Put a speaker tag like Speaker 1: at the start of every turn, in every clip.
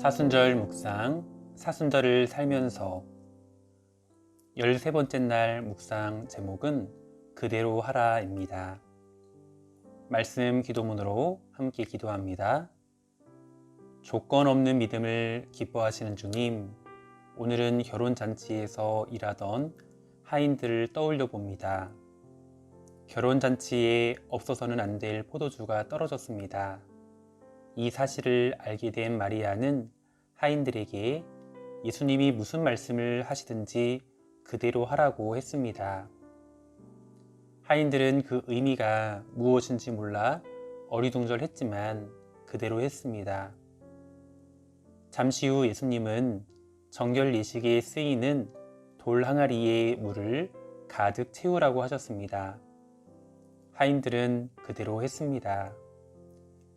Speaker 1: 사순절 묵상, 사순절을 살면서 13번째 날 묵상 제목은 그대로 하라입니다. 말씀 기도문으로 함께 기도합니다. 조건 없는 믿음을 기뻐하시는 주님, 오늘은 결혼잔치에서 일하던 하인들을 떠올려 봅니다. 결혼잔치에 없어서는 안 될 포도주가 떨어졌습니다. 이 사실을 알게 된 마리아는 하인들에게 예수님이 무슨 말씀을 하시든지 그대로 하라고 했습니다. 하인들은 그 의미가 무엇인지 몰라 어리둥절했지만 그대로 했습니다. 잠시 후 예수님은 정결 예식에 쓰이는 돌 항아리에 물을 가득 채우라고 하셨습니다. 하인들은 그대로 했습니다.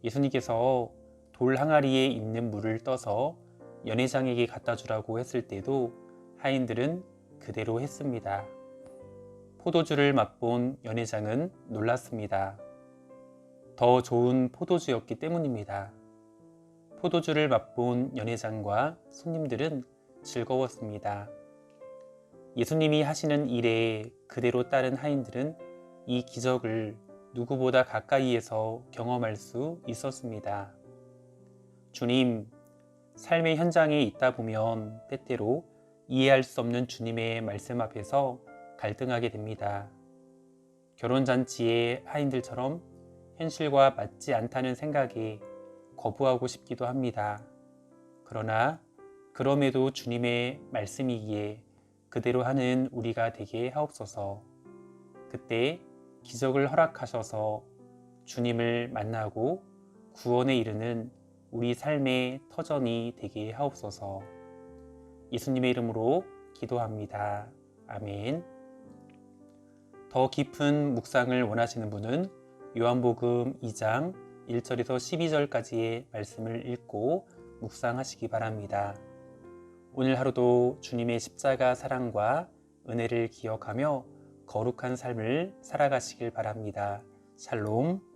Speaker 1: 예수님께서 돌 항아리에 있는 물을 떠서 연회장에게 갖다 주라고 했을 때도 하인들은 그대로 했습니다. 포도주를 맛본 연회장은 놀랐습니다. 더 좋은 포도주였기 때문입니다. 포도주를 맛본 연회장과 손님들은 즐거웠습니다. 예수님이 하시는 일에 그대로 따른 하인들은 이 기적을 누구보다 가까이에서 경험할 수 있었습니다. 주님, 삶의 현장에 있다 보면 때때로 이해할 수 없는 주님의 말씀 앞에서 갈등하게 됩니다. 결혼잔치의 하인들처럼 현실과 맞지 않다는 생각에 거부하고 싶기도 합니다. 그러나 그럼에도 주님의 말씀이기에 그대로 하는 우리가 되게 하옵소서. 그때 기적을 허락하셔서 주님을 만나고 구원에 이르는 우리 삶의 터전이 되게 하옵소서. 예수님의 이름으로 기도합니다. 아멘. 더 깊은 묵상을 원하시는 분은 요한복음 2장 1절에서 12절까지의 말씀을 읽고 묵상하시기 바랍니다. 오늘 하루도 주님의 십자가 사랑과 은혜를 기억하며 거룩한 삶을 살아가시길 바랍니다. 샬롬.